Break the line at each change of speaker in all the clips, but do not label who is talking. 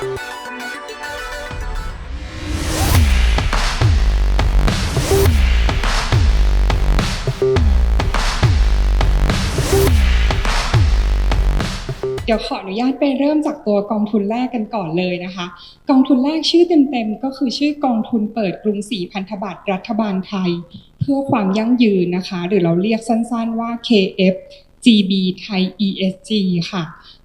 เดี๋ยวขออนุญาตไปเริ่มจากตัวกองทุนแรกกันก่อนเลยนะคะ กองทุนแรกชื่อเต็มๆ ก็คือชื่อกองทุนเปิดกรุงศรีพันธบัตรรัฐบาลไทย เพื่อความยั่งยืนนะคะ หรือเราเรียกสั้นๆว่า KF GB ไทย ESG ค่ะ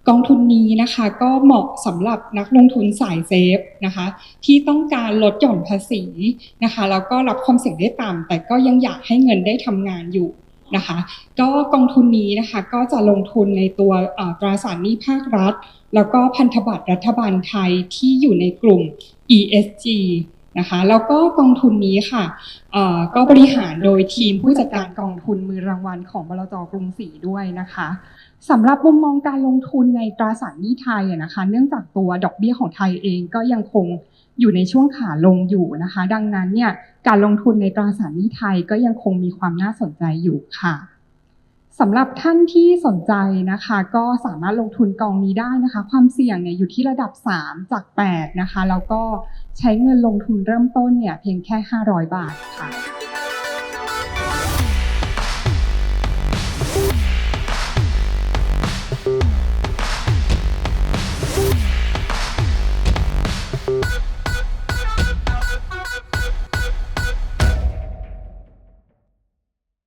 กองทุนนี้นะคะก็เหมาะสำหรับนักลงทุนสายเซฟนะคะ ที่ต้องการลดหย่อนภาษีนะคะแล้วก็รับความเสี่ยงได้ต่ำแต่ก็ยังอยากให้เงินได้ทำงานอยู่นะคะก็กองทุนนี้นะคะก็จะลงทุนในตัวตราสารหนี้ภาครัฐ แล้วก็พันธบัตรรัฐบาลไทยที่อยู่ในกลุ่ม ESG นะคะแล้วก็กองทุนนี้ค่ะก็บริหารโดยทีมผู้จัดการกองทุนมือรางวัลของบลจกรุงศรีด้วยนะคะสำหรับมุมมองการลงทุนในตราสารหนี้ไทยนะคะ เนื่องจากตัวดอกเบี้ยของไทยเองก็ยังคงอยู่ในช่วงขาลงอยู่นะคะ ดังนั้นเนี่ยการลงทุนในตราสารหนี้ไทยก็ยังคงมีความน่าสนใจอยู่ค่ะ สำหรับท่านที่สนใจนะคะ ก็สามารถลงทุนกองนี้ได้นะคะ ความเสี่ยงเนี่ยอยู่ที่ระดับ 3 จาก 8 นะคะ แล้วก็ใช้เงินลงทุนเริ่มต้นเนี่ยเพียงแค่ 500 บาทค่ะ